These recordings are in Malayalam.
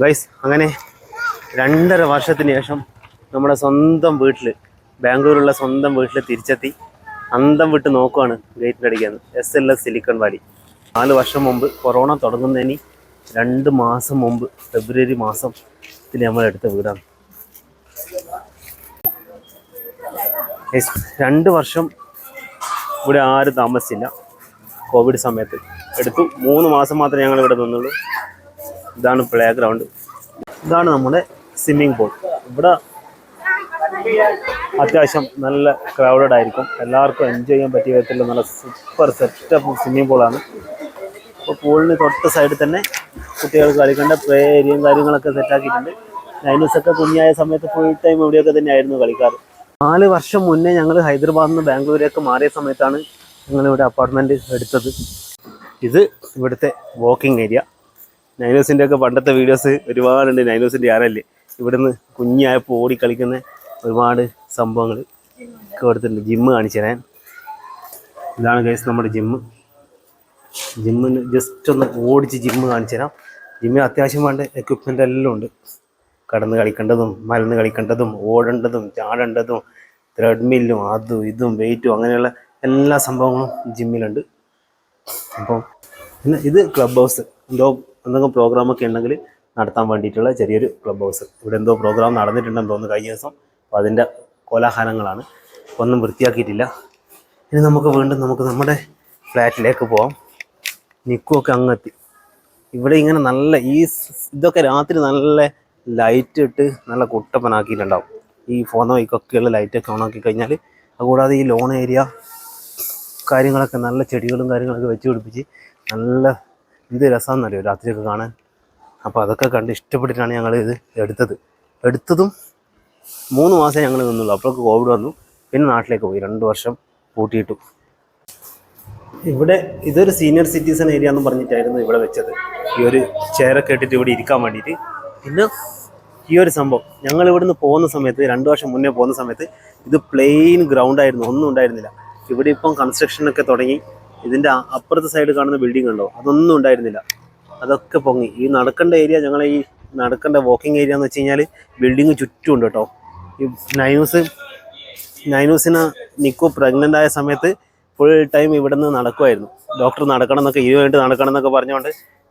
ഗൈസ് അങ്ങനെ രണ്ടര വർഷത്തിന് ശേഷം നമ്മുടെ സ്വന്തം വീട്ടിൽ ബാംഗ്ലൂരുള്ള സ്വന്തം വീട്ടിൽ തിരിച്ചെത്തി. അന്തം വിട്ട് നോക്കുവാണ് ഗേറ്റിന്റെ അടിക്കാന്ന് S L S Silicon Valley നാല് വർഷം മുമ്പ് കൊറോണ തുടങ്ങുന്നതിന് രണ്ട് മാസം മുമ്പ് ഫെബ്രുവരി മാസത്തിൽ നമ്മൾ എടുത്ത വീടാണ്. രണ്ട് വർഷം ഇവിടെ ആരും താമസിച്ചില്ല. കോവിഡ് സമയത്ത് എടുത്തു. മൂന്ന് മാസം മാത്രമേ ഞങ്ങൾ ഇവിടെ നിന്നുള്ളൂ. ഇതാണ് പ്ലേ ഗ്രൗണ്ട് ഇതാണ് നമ്മുടെ സ്വിമ്മിംഗ് പൂൾ ഇവിടെ അത്യാവശ്യം നല്ല ക്രൗഡഡ് ആയിരിക്കും. എല്ലാവർക്കും എൻജോയ് ചെയ്യാൻ പറ്റിയ വിധത്തിലുള്ള നല്ല സൂപ്പർ സെറ്റപ്പ് സ്വിമ്മിംഗ് പൂളാണ് അപ്പോൾ പൂളിന് തൊട്ട് സൈഡിൽ തന്നെ കുട്ടികൾക്ക് കളിക്കേണ്ട പ്ലേ ഏരിയയും കാര്യങ്ങളൊക്കെ സെറ്റാക്കിയിട്ടുണ്ട് നൈനസൊക്കെ കുഞ്ഞായ സമയത്ത് ഫുൾ ടൈം ഇവിടെയൊക്കെ തന്നെയായിരുന്നു കളിക്കാറ്. നാല് വർഷം മുന്നേ ഞങ്ങൾ ഹൈദരാബാദിൽ നിന്ന് ബാംഗ്ലൂരേക്ക് മാറിയ സമയത്താണ് ഞങ്ങളിവിടെ അപ്പാർട്ട്മെന്റ് എടുത്തത്. ഇത് ഇവിടുത്തെ വാക്കിംഗ് ഏരിയ നൈനോസിന്റെ ഒക്കെ പണ്ടത്തെ വീഡിയോസ് ഒരുപാടുണ്ട്. നൈനോസിന്റെ ആരല്ലേ? ഇവിടുന്ന് കുഞ്ഞായപ്പോൾ ഓടി കളിക്കുന്ന ഒരുപാട് സംഭവങ്ങൾ ഒക്കെ കൊടുത്തിട്ടുണ്ട് ജിമ്മ് കാണിച്ചു തരാൻ. ഇതാണ് കേസ് നമ്മുടെ ജിമ്മ്. ജിമ്മിന് ജസ്റ്റ് ഒന്ന് ഓടിച്ച് ജിമ്മ് കാണിച്ചു തരാം. ജിമ്മിൽ അത്യാവശ്യം വേണ്ട എക്വിപ്മെന്റ് എല്ലാം ഉണ്ട്. കടന്ന് കളിക്കേണ്ടതും മലന്ന് കളിക്കേണ്ടതും ഓടേണ്ടതും ചാടേണ്ടതും ത്രെഡ്മില്ലും അതും ഇതും വെയിറ്റും അങ്ങനെയുള്ള എല്ലാ സംഭവങ്ങളും ജിമ്മിലുണ്ട്. അപ്പം പിന്നെ ഇത് ക്ലബ് ഹൗസ് എന്തോ എന്തെങ്കിലും പ്രോഗ്രാമൊക്കെ ഉണ്ടെങ്കിൽ നടത്താൻ വേണ്ടിയിട്ടുള്ള ചെറിയൊരു ക്ലബ് ഹൗസ് ഇവിടെ എന്തോ പ്രോഗ്രാം നടന്നിട്ടുണ്ടെന്ന് തോന്നുന്നു കഴിഞ്ഞ ദിവസം. അപ്പോൾ അതിന്റെ കോലാഹലങ്ങളാണ്. ഒന്നും വൃത്തിയാക്കിയിട്ടില്ല. ഇനി നമുക്ക് വീണ്ടും നമുക്ക് നമ്മുടെ ഫ്ലാറ്റിലേക്ക് പോവാം. നിക്കുമൊക്കെ അങ്ങെത്തി ഇവിടെ ഇങ്ങനെ നല്ല ഈ ഇതൊക്കെ രാത്രി നല്ല ലൈറ്റ് ഇട്ട് നല്ല കുട്ടപ്പനാക്കിയിട്ടുണ്ടാവും. ഈ ഫോണോ വൈക്കൊക്കെയുള്ള ലൈറ്റൊക്കെ ഓണാക്കി കഴിഞ്ഞാൽ അതുകൂടാതെ ഈ ലോൺ ഏരിയ കാര്യങ്ങളൊക്കെ നല്ല ചെടികളും കാര്യങ്ങളൊക്കെ വെച്ച് പിടിപ്പിച്ച് നല്ല എന്ത് രസമാണെന്നറിയോ രാത്രിയൊക്കെ കാണാൻ? അപ്പോൾ അതൊക്കെ കണ്ട് ഇഷ്ടപ്പെട്ടിട്ടാണ് ഞങ്ങൾ ഇത് എടുത്തത്. എടുത്തതും മൂന്ന് മാസം ഞങ്ങൾ നിന്നുള്ളൂ. അപ്പോഴൊക്കെ കോവിഡ് വന്നു. പിന്നെ നാട്ടിലേക്ക് പോയി. രണ്ട് വർഷം പൂട്ടിയിട്ടു. ഇവിടെ ഇതൊരു സീനിയർ സിറ്റിസൺ ഏരിയ എന്ന് പറഞ്ഞിട്ടായിരുന്നു ഇവിടെ വെച്ചത്. ഈ ഒരു ചെയറൊക്കെ ഇട്ടിട്ട് ഇവിടെ ഇരിക്കാൻ വേണ്ടിയിട്ട്. പിന്നെ ഈ ഒരു സംഭവം. ഞങ്ങൾ ഇവിടുന്ന് പോകുന്ന സമയത്ത് രണ്ട് വർഷം മുന്നേ പോകുന്ന സമയത്ത് ഇത് പ്ലെയിൻ ഗ്രൗണ്ട് ആയിരുന്നു. ഒന്നും ഉണ്ടായിരുന്നില്ല. ഇവിടെ ഇപ്പം കൺസ്ട്രക്ഷനൊക്കെ തുടങ്ങി. ഇതിന്റെ അപ്പുറത്തെ സൈഡ് കാണുന്ന ബിൽഡിംഗ് ഉണ്ടോ അതൊന്നും ഉണ്ടായിരുന്നില്ല. അതൊക്കെ പൊങ്ങി. ഈ നടക്കേണ്ട ഏരിയ ഞങ്ങളെ ഈ നടക്കേണ്ട വാക്കിംഗ് ഏരിയ എന്ന് വെച്ച് കഴിഞ്ഞാൽ ബിൽഡിങ് ചുറ്റും ഉണ്ട് കേട്ടോ. ഈ നൈനൂസ് നൈനൂസിന് നിക്കോ പ്രഗ്നന്റ് ആയ സമയത്ത് ഫുൾ ടൈം ഇവിടെ നിന്ന് നടക്കുമായിരുന്നു ഡോക്ടർ നടക്കണം എന്നൊക്കെ ഇതിനു വേണ്ടി നടക്കണം എന്നൊക്കെ പറഞ്ഞുകൊണ്ട്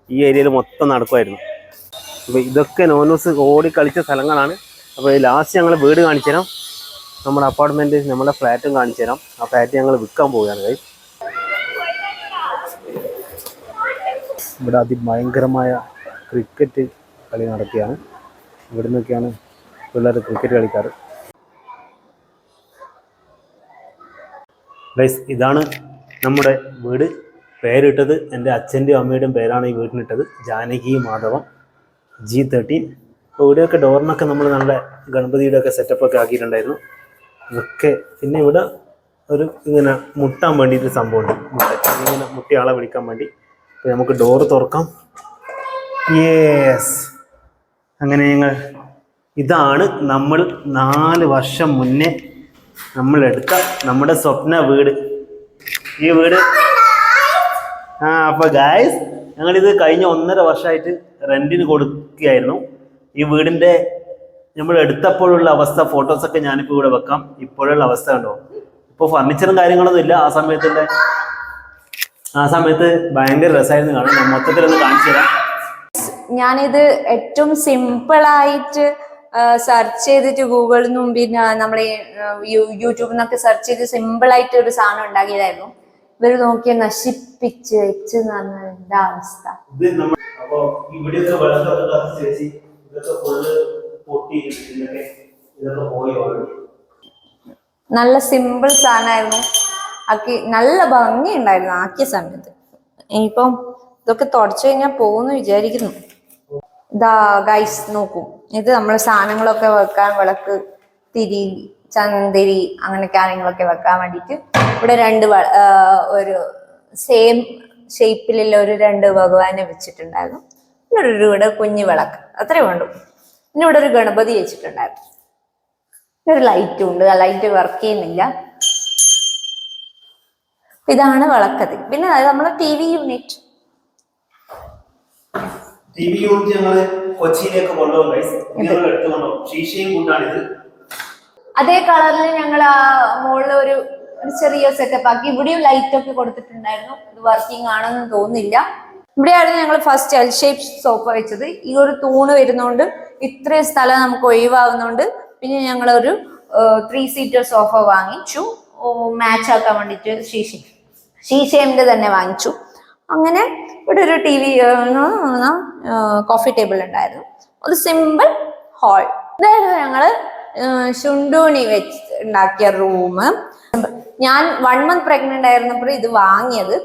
ഈ ഏരിയയിൽ മൊത്തം നടക്കുമായിരുന്നു അപ്പോൾ ഇതൊക്കെ നോനൂസ് ഓടി കളിച്ച സ്ഥലങ്ങളാണ്. അപ്പോൾ ലാസ്റ്റ് ഞങ്ങൾ വീട് കാണിച്ചു തരാം നമ്മുടെ അപ്പാർട്ട്മെന്റ് നമ്മുടെ ഫ്ലാറ്റും കാണിച്ചു തരാം ആ ഫ്ലാറ്റ് ഞങ്ങൾ വിൽക്കാൻ പോവുകയാണ് കൈ ഇവിടെ അതിഭയങ്കരമായ ക്രിക്കറ്റ് കളി നടത്തിയാണ് ഇവിടെ നിന്നൊക്കെയാണ് പിള്ളേർ ക്രിക്കറ്റ് കളിക്കാറ്. ഗൈസ് ഇതാണ് നമ്മുടെ വീട്. പേരിട്ടത് എന്റെ അച്ഛന്റെയും അമ്മയുടെയും പേരാണ് ഈ വീടിനിട്ടത് ജാനകി മാധവം ജി തേർട്ടീൻ അപ്പോൾ ഇവിടെയൊക്കെ ഡോറിനൊക്കെ നമ്മൾ നല്ല ഗണപതിയുടെ ഒക്കെ സെറ്റപ്പൊക്കെ ആക്കിയിട്ടുണ്ടായിരുന്നു. ഒക്കെ പിന്നെ ഇവിടെ ഒരു ഇങ്ങനെ മുട്ടാൻ വേണ്ടിയിട്ട് സംഭവമുണ്ട്. മുട്ട ഇങ്ങനെ മുട്ടിയാളെ വിളിക്കാൻ വേണ്ടി. അപ്പോൾ നമുക്ക് ഡോറ് തുറക്കാം. യേസ് അങ്ങനെ ഞങ്ങൾ ഇതാണ് നമ്മൾ നാല് വർഷം മുന്നേ നമ്മൾ എടുത്ത നമ്മുടെ സ്വപ്ന വീട്. ഈ വീട് ആ അപ്പൊ ഗായ്സ് ഞങ്ങളിത് കഴിഞ്ഞ ഒന്നര വർഷമായിട്ട് റെന്റിന് കൊടുക്കുകയായിരുന്നു. ഈ വീടിന്റെ നമ്മൾ എടുത്തപ്പോഴുള്ള അവസ്ഥ ഫോട്ടോസൊക്കെ ഞാനിപ്പോൾ ഇവിടെ വെക്കാം. ഇപ്പോഴുള്ള അവസ്ഥ ഉണ്ടോ ഇപ്പോൾ ഫർണിച്ചറും കാര്യങ്ങളൊന്നും ഇല്ല ആ സമയത്തുള്ള ആ സമയത്ത് ഭയങ്കര രസമായിരുന്നു. കാണാൻ ഞാൻ മൊത്തത്തിലൊന്ന് കാണിച്ചു തരാം. ഞാനിത് ഏറ്റവും സിമ്പിളായിട്ട് സെർച്ച് ചെയ്തിട്ട് ഗൂഗിളിൽ നിന്നും പിന്നെ നമ്മളെ യൂട്യൂബിൽ നിന്നൊക്കെ സെർച്ച് ചെയ്ത് സിമ്പിൾ ആയിട്ട് ഒരു സാധനം ഉണ്ടാക്കിയതായിരുന്നു. ഇവർ നോക്കിയ നശിപ്പിച്ച് വെച്ച് പറഞ്ഞ അവസ്ഥ. നല്ല സിമ്പിൾ സാധനമായിരുന്നു. ആക്കി നല്ല ഭംഗി ഉണ്ടായിരുന്നു ആക്കിയ സമയത്ത്. ഇനിയിപ്പം ഇതൊക്കെ തുടച്ചു കഴിഞ്ഞാൽ പോകുമെന്ന് വിചാരിക്കുന്നു. ഇതാ ഗൈസ് നോക്കൂ. ഇത് നമ്മൾ സാധനങ്ങളൊക്കെ വെക്കാൻ വിളക്ക് തിരി ചന്തിരി അങ്ങനെ കാര്യങ്ങളൊക്കെ വെക്കാൻ വേണ്ടിട്ട് ഇവിടെ രണ്ട് ഒരു സെയിം ഷേപ്പിലുള്ള ഒരു രണ്ട് ഭഗവാനെ വെച്ചിട്ടുണ്ടായിരുന്നു. പിന്നെ ഒരു ഇവിടെ കുഞ്ഞു വിളക്ക്. അത്രേ വേണ്ടു. പിന്നെ ഇവിടെ ഒരു ഗണപതി വെച്ചിട്ടുണ്ടായിരുന്നു. ഒരു ലൈറ്റും ഉണ്ട്. ആ ലൈറ്റ് വർക്ക് ചെയ്യുന്നില്ല. ഇതാണ് വിളക്കത്. പിന്നെ അത് നമ്മളെ T V unit T V unit ഞങ്ങൾ കൊച്ചിയിലേക്ക് കൊണ്ടുപോകും ഞങ്ങൾ കൂട്ടാണിത് അതേ കളറിൽ ഞങ്ങൾ ആ മുകളിൽ ഒരു ചെറിയ സെറ്റപ്പ് ആക്കി. ഇവിടെയും ലൈറ്റ് ഒക്കെ കൊടുത്തിട്ടുണ്ടായിരുന്നു. ഇത് വർക്കിംഗ് ആണെന്ന് തോന്നുന്നില്ല. ഇവിടെയായിരുന്നു ഞങ്ങൾ ഫസ്റ്റ് എൽ ഷേപ്പ് സോഫ വെച്ചത്. ഈ ഒരു തൂണ് വരുന്നോണ്ട് ഇത്രയും സ്ഥലം നമുക്ക് ഒഴിവാകുന്നോണ്ട് പിന്നെ ഞങ്ങൾ ഒരു ത്രീ സീറ്റർ സോഫ വാങ്ങിച്ചു. മാച്ച് ആക്കാൻ വേണ്ടിയിട്ട് ശീശി ശീശേമിന്റെ തന്നെ വാങ്ങിച്ചു. അങ്ങനെ ഇവിടെ ഒരു ടി വി കോഫി ടേബിൾ ഉണ്ടായിരുന്നു. ഒരു സിമ്പിൾ ഹാൾ ഇതായിരുന്നു ഞങ്ങൾ ഏഹ് ശുണ്ടൂണി വെച്ച് ഉണ്ടാക്കിയ റൂം ഞാൻ വൺ മന്ത് പ്രഗ്നന്റ് ആയിരുന്നപ്പോൾ ഇത് വാങ്ങിയത്.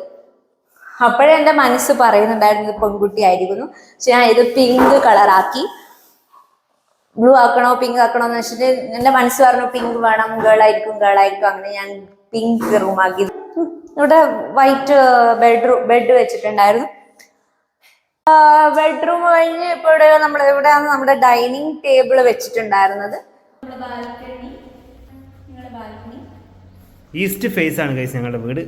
അപ്പോഴെ എന്റെ മനസ്സ് പറയുന്നുണ്ടായിരുന്നു പെൺകുട്ടി ആയിരിക്കുന്നു പക്ഷെ ഞാൻ ഇത് പിങ്ക് കളറാക്കി ബ്ലൂ ആക്കണോ പിങ്ക് ആക്കണോ എന്ന് വെച്ചിട്ട് എന്റെ മനസ്സ് പറഞ്ഞു പിങ്ക് വേണം ഗേൾ ആയിരിക്കും ഗേൾ ആയിരിക്കും. അങ്ങനെ ഞാൻ പിങ്ക് റൂം ആക്കി. ഇവിടെ വൈറ്റ് ബെഡ്റൂം ബെഡ് വെച്ചിട്ടുണ്ടായിരുന്നു. ബെഡ്റൂം കഴിഞ്ഞ് ഇപ്പോൾ ഇവിടെ നമ്മൾ ഇവിടെയാണ് നമ്മുടെ ഡൈനിങ് ടേബിൾ വെച്ചിട്ടുണ്ടായിരുന്നത്. ഈസ്റ്റ് ഫേസ് ആണ് കൈസ് ഞങ്ങളുടെ വീട്.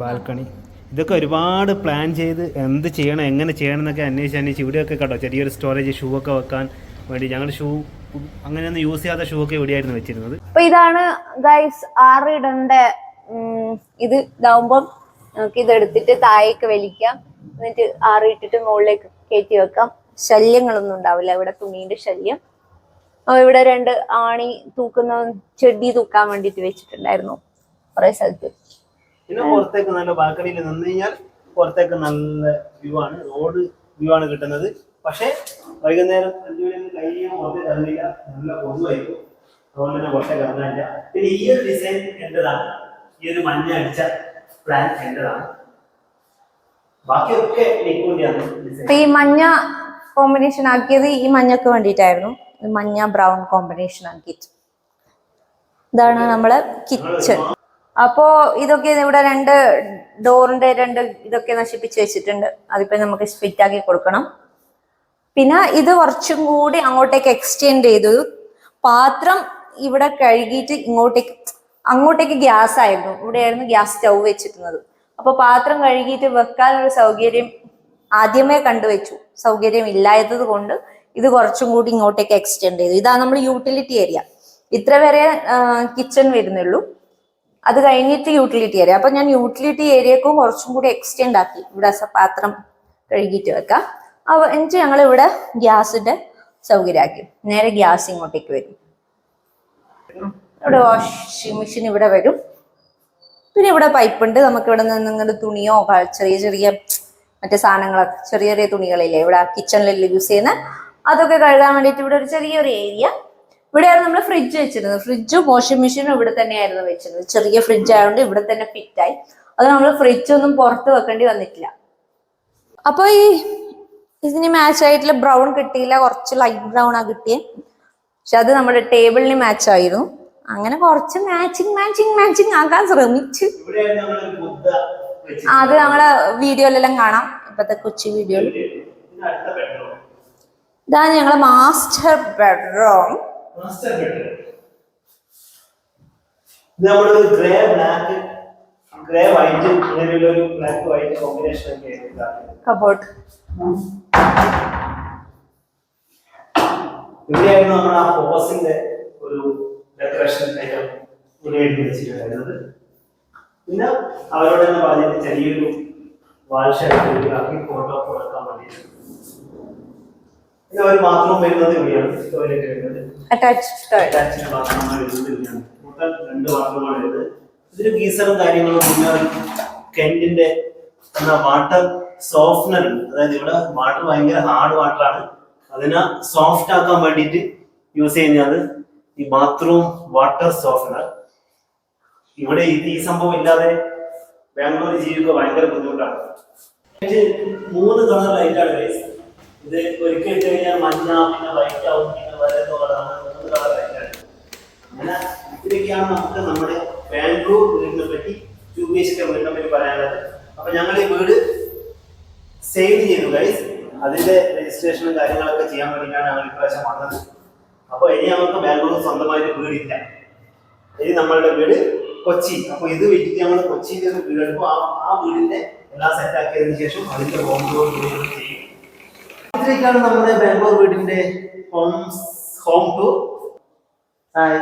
ബാൽക്കണി ഇതൊക്കെ ഒരുപാട് പ്ലാൻ ചെയ്ത് എന്ത് ചെയ്യണം എങ്ങനെ ചെയ്യണം എന്നൊക്കെ അന്വേഷിച്ച് അന്വേഷിച്ച് ഇവിടെയൊക്കെ കേട്ടോ ചെറിയൊരു സ്റ്റോറേജ് ഷൂ ഒക്കെ വെക്കാൻ വേണ്ടി ഞങ്ങൾ ഷൂ അങ്ങനെയൊന്നും യൂസ് ചെയ്യാത്ത ഷൂ ഒക്കെ ഇവിടെയായിരുന്നു വെച്ചിരുന്നത്. അപ്പൊ ഇതാണ് ഗൈസ് ആറിടണ്ട ഇത് ഇതാവുമ്പം നമുക്ക് ഇത് എടുത്തിട്ട് താഴേക്ക് വലിക്കാം. എന്നിട്ട് ആറ് ഇട്ടിട്ട് മുകളിലേക്ക് കയറ്റി വെക്കാം. ശല്യങ്ങളൊന്നും ഉണ്ടാവില്ല ഇവിടെ തുണീന്റെ ശല്യം. അപ്പൊ ഇവിടെ രണ്ട് ആണി തൂക്കുന്ന ചെടി തൂക്കാൻ വേണ്ടിട്ട് വെച്ചിട്ടുണ്ടായിരുന്നു കുറെ സ്ഥലത്ത്. പിന്നെ പുറത്തേക്ക് നല്ല ബാൽക്കണിയിൽ നിന്ന് കഴിഞ്ഞാൽ പുറത്തേക്ക് നല്ല വ്യൂ ആണ്. റോഡ് വ്യൂ ആണ് കിട്ടുന്നത്. പക്ഷേ വൈകുന്നേരം അഞ്ചു മണി കഴിയുമ്പോൾ പുറത്തേക്ക് ഇറങ്ങില്ല നല്ല കൊതുവായിരിക്കും അതുകൊണ്ട് തന്നെ പുറത്തെ ഇറങ്ങാനില്ല. പിന്നെ ഈ ഒരു ഡിസൈൻ എന്റേതാണ്? ഈ ഒരു മഞ്ഞ അടിച്ച പ്ലാൻ എന്റേതാണ്? ബാക്കിയൊക്കെ ഈ മഞ്ഞ കോമ്പിനേഷൻ ആക്കിയത് ഈ മഞ്ഞക്ക് വേണ്ടിയിട്ടായിരുന്നു. മഞ്ഞ ബ്രൗൺ കോമ്പിനേഷൻ ആക്കിയിട്ട്. ഇതാണ് നമ്മളെ കിച്ചൺ അപ്പോ ഇതൊക്കെ ഇവിടെ രണ്ട് ഡോറിന്റെ രണ്ട് ഇതൊക്കെ നശിപ്പിച്ച് വെച്ചിട്ടുണ്ട്. അതിപ്പോ നമുക്ക് ഫിറ്റ് ആക്കി കൊടുക്കണം. പിന്നെ ഇത് കുറച്ചും കൂടി അങ്ങോട്ടേക്ക് എക്സ്റ്റെൻഡ് ചെയ്തു. പാത്രം ഇവിടെ കഴുകിയിട്ട് ഇങ്ങോട്ടേക്ക് അങ്ങോട്ടേക്ക് ഗ്യാസ് ആയിരുന്നു. ഇവിടെയായിരുന്നു ഗ്യാസ് സ്റ്റൗ വെച്ചിരുന്നത്. അപ്പൊ പാത്രം കഴുകിയിട്ട് വെക്കാനൊരു സൗകര്യം ആദ്യമേ കണ്ടുവച്ചു. സൗകര്യം ഇല്ലാത്തത് കൊണ്ട് ഇത് കുറച്ചും കൂടി ഇങ്ങോട്ടേക്ക് എക്സ്റ്റെൻഡ് ചെയ്തു. ഇതാണ് നമ്മൾ യൂട്ടിലിറ്റി ഏരിയ ഇത്ര വരെ കിച്ചൺ വരുന്നുള്ളൂ. അത് കഴിഞ്ഞിട്ട് യൂട്ടിലിറ്റി ഏരിയ അപ്പൊ ഞാൻ യൂട്ടിലിറ്റി ഏരിയക്കും കുറച്ചും കൂടി എക്സ്റ്റെൻഡ് ആക്കി. ഇവിടെ പാത്രം കഴുകിയിട്ട് വെക്കാം. എന്നിട്ട് ഞങ്ങൾ ഇവിടെ ഗ്യാസിന്റെ സൗകര്യമാക്കി. നേരെ ഗ്യാസ് ഇങ്ങോട്ടേക്ക് വരും. ഇവിടെ വാഷിംഗ് മെഷീൻ ഇവിടെ വരും. പിന്നെ ഇവിടെ പൈപ്പ് ഉണ്ട്. നമുക്ക് ഇവിടെ നിന്ന് ഇങ്ങനെ തുണിയോ ചെറിയ ചെറിയ മറ്റേ സാധനങ്ങളൊക്കെ ചെറിയ ചെറിയ തുണികളില്ലേ? ഇവിടെ കിച്ചണിൽ യൂസ് ചെയ്യുന്ന അതൊക്കെ കഴുകാൻ വേണ്ടിയിട്ട് ഇവിടെ ഒരു ചെറിയൊരു ഏരിയ ഇവിടെയാണ് നമ്മൾ ഫ്രിഡ്ജ് വെച്ചിരുന്നത്. ഫ്രിഡ്ജും വാഷിംഗ് മെഷീനും ഇവിടെ തന്നെയായിരുന്നു വെച്ചിരുന്നത്. ചെറിയ ഫ്രിഡ്ജ് ആയതുകൊണ്ട് ഇവിടെ തന്നെ ഫിറ്റായി അത് നമ്മൾ ഫ്രിഡ്ജ് ഒന്നും പുറത്ത് വെക്കേണ്ടി വന്നിട്ടില്ല. അപ്പോൾ ഈ ഇതിന് മാച്ച് ആയിട്ടുള്ള ബ്രൗൺ കിട്ടിയില്ല. കുറച്ച് ലൈറ്റ് ബ്രൗൺ ആ കിട്ടിയത് പക്ഷെ അത് നമ്മുടെ ടേബിളിന് മാച്ച് ആയിരുന്നു. അങ്ങനെ കുറച്ച് മാച്ചിങ് മാച്ചിങ് മാച്ചിങ് ആക്കാൻ ശ്രമിച്ചു. അത് നമ്മളെ വീഡിയോയിലെല്ലാം കാണാം. ഇപ്പത്തെ കൊച്ചി വീഡിയോയിൽ ഇതാണ് ഞങ്ങളെ master bedroom bedroom grey white അങ്ങനെയുള്ള ഒരു ബ്ലാക്ക് വൈറ്റ് കോമ്പിനേഷൻ ഒക്കെ കബോർഡ് ഇവിടെയായിരുന്നു നമ്മൾ ആ ഫോസിന്റെ ഒരു ഡെക്കറേഷൻ ഐറ്റം ഇവിടെ എഴുതി വെച്ചിട്ടുണ്ടായിരുന്നത്. പിന്നെ അവരോട് തന്നെ പറഞ്ഞിട്ട് ചെറിയൊരു വാൾഷായിട്ട് ആക്കി ഫോട്ടോ കൊടുക്കാൻ വേണ്ടിയിട്ട്. ഒരു ബാത്റൂം വരുന്നത് ഇവിടെയാണ്. ടോയ്ലറ്റ് വരുന്നത്. അറ്റാച്ച്ഡ് അറ്റാച്ച്ഡ് ബാത്റൂമാണ് വരുന്നത് ഇവിടെയാണ്. മൊത്തം രണ്ട് ബാത്റൂമാണ് വരുന്നത്. ഇതിന് ഗീസറും കാര്യങ്ങളും പിന്നെ കെന്റിന്റെ എന്താ വാട്ടർ സോഫ്റ്റ്നർ ഉണ്ട്. അതായത് ഇവിടെ വാട്ടർ ഭയങ്കര ഹാർഡ് വാട്ടറാണ് അതിനെ സോഫ്റ്റ് ആക്കാൻ വേണ്ടിയിട്ട് യൂസ് ചെയ്യുന്നത് ഈ ബാത്റൂം വാട്ടർ സോഫ്റ്റ്നർ ഇവിടെ ഇത് ഈ സംഭവം ഇല്ലാതെ ബാംഗ്ലൂർ ജീവിക്കുക ഭയങ്കര ബുദ്ധിമുട്ടാണ്. മൂന്ന് കളർ ലൈറ്റാണ് ഗൈസ് ഇത് ഒരിക്കൽ ഇട്ട് കഴിഞ്ഞാൽ മഞ്ഞ പിന്നെ വൈറ്റ് ആവും പിന്നെ വരുന്ന കളറാണ് മൂന്ന് കളർ ലൈറ്റാണ് അങ്ങനെ ഇത്രയൊക്കെയാണ് നമുക്ക് നമ്മുടെ ബാംഗ്ലൂർ വീടിനെ പറ്റി ടു ബി എച്ച് വീടിനെ പറ്റി പറയാനുള്ളത്. അപ്പൊ ഞങ്ങൾ ഈ വീട് സേവ് ചെയ്തു ഗൈസ് അതിന്റെ രജിസ്ട്രേഷനും കാര്യങ്ങളൊക്കെ ചെയ്യാൻ വേണ്ടിയിട്ടാണ് ഞങ്ങൾ ഇപ്രാവശ്യം വന്നത്. അപ്പൊ ഇനി നമുക്ക് ബാംഗ്ലൂർ സ്വന്തമായിട്ട് വീടില്ല. ഇനി നമ്മളുടെ വീട് കൊച്ചി. അപ്പൊ ഇത് വെച്ചിട്ട് ഞങ്ങൾ കൊച്ചിയിൽ ഒരു വീട് എടുക്കും ആ ആ വീടിന്റെ എല്ലാം സെറ്റ് ആക്കിയതിനു ശേഷം അതിന്റെ ഹോം ടൂർ ചെയ്യും. ഇത്രയൊക്കെയാണ് നമ്മുടെ ബാംഗ്ലൂർ വീടിന്റെ ഹോം ഹോം ടൂർ ഹായ്